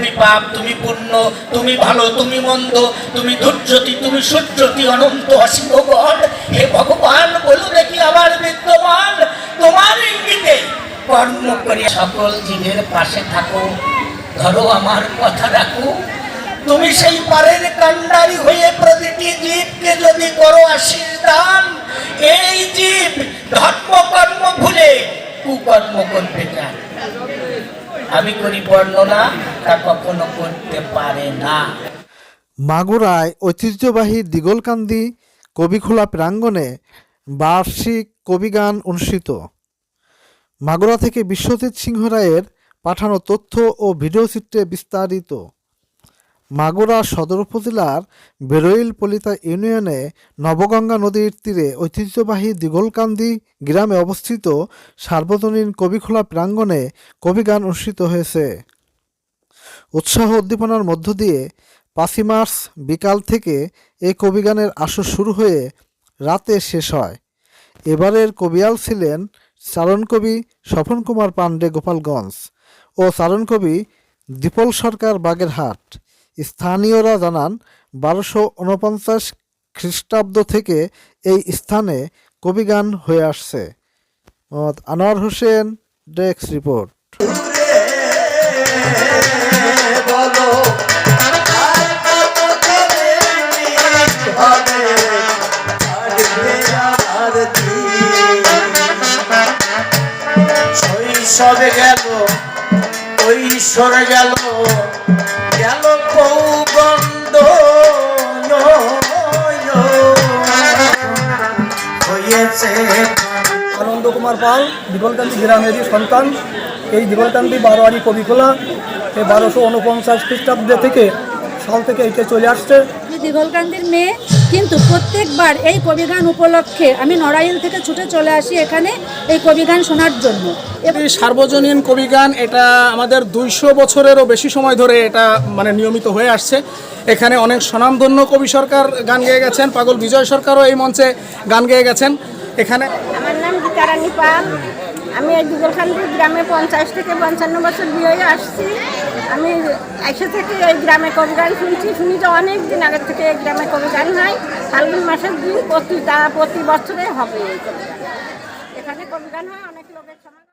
তুমি পাপ, তুমি পুণ্য, তুমি ভালো, তুমি মন্দ, তুমি দুর্যতি তুমি সূর্যতি অনন্ত অসীম গণ হে ভগবান, বলো দেখি আমার বিদ্যমান। তোমার ইঙ্গিতে কর্ম করে সকল জীবের পাশে থাকো। ধরো আমার কথা রাখো। তুমি সেই পারের কান্ডারি হয়ে প্রতিটি জীবকে যদি করো আশীর্বাদ, এই জীব ধর্ম কর্ম ভুলে কুকর্ম করতে চায় আমি করি বর্ণনা, তা কখনো করতে পারে না। মাগুরায় ঐতিহ্যবাহী দিগলকান্দি কবিখোলা প্রাঙ্গণে বার্ষিক কবিগান অনুষ্ঠিত। মাগুরা থেকে বিশ্বজিৎ সিংহ রায়ের পাঠানো তথ্য ও ভিডিওচিত্রে বিস্তারিত। মাগুরা সদর উপজেলার বেরইল পলিতা ইউনিয়নে নবগঙ্গা নদীর তীরে ঐতিহ্যবাহী দিগলকান্দি গ্রামে অবস্থিত সার্বজনীন কবিখোলা প্রাঙ্গণে কবিগান অনুষ্ঠিত হয়েছে। উৎসাহ উদ্দীপনার মধ্য দিয়ে পাঁচই মার্চ বিকাল থেকে এই কবিগানের আসর শুরু হয়ে রাতে শেষ হয়। এবারের কবিয়াল ছিলেন চারণকবি স্বপন কুমার পাণ্ডে গোপালগঞ্জ ও চারণকবি দীপল সরকার বাগেরহাট। স্থানীয়রা জানান, বারোশো উনপঞ্চাশ খ্রিস্টাব্দ থেকে এই স্থানে কবিগান হয়ে আসছে। Mohammad Anwar Hossain, desk report. শৈশবে গেল ঐশ্বর গেল গেল। কুমার পাল দিগলকান্দি গ্রামেরই সন্তান। এই দিগলকান্দি বারোয়ারি কবিখোলা এই বারোশো উনপঞ্চাশ খ্রিস্টাব্দে থেকে সাল থেকে এইটা চলে আসছে। দিগলকান্দির মেয়ে কিন্তু প্রত্যেকবার এই কবিগান উপলক্ষে আমি নড়াইল থেকে ছুটে চলে আসি এখানে এই কবিগান শোনার জন্য। এই সার্বজনীন কবিগান এটা আমাদের দুইশো বছরেরও বেশি সময় ধরে এটা মানে নিয়মিত হয়ে আসছে। এখানে অনেক স্বনামধন্য কবি সরকার গান গেয়ে গেছেন পাগল বিজয় সরকারও এই মঞ্চে গান গেয়ে গেছেন। এখানে? আমার নাম গীতারানী পাল আমি এই দুগলখান্দি গ্রামে পঞ্চাশ থেকে পঞ্চান্ন বছর বিয়ে আসছি। আমি এসে থেকে এই গ্রামে কবি গান শুনছি। শুনি তো অনেক দিন আগের থেকে এই গ্রামে কবি গান হয়। ফাল্গুন মাসের দিন প্রতি প্রতি বছরে হবে। এখানে কবি গান হয়, অনেক লোকের সমাগম।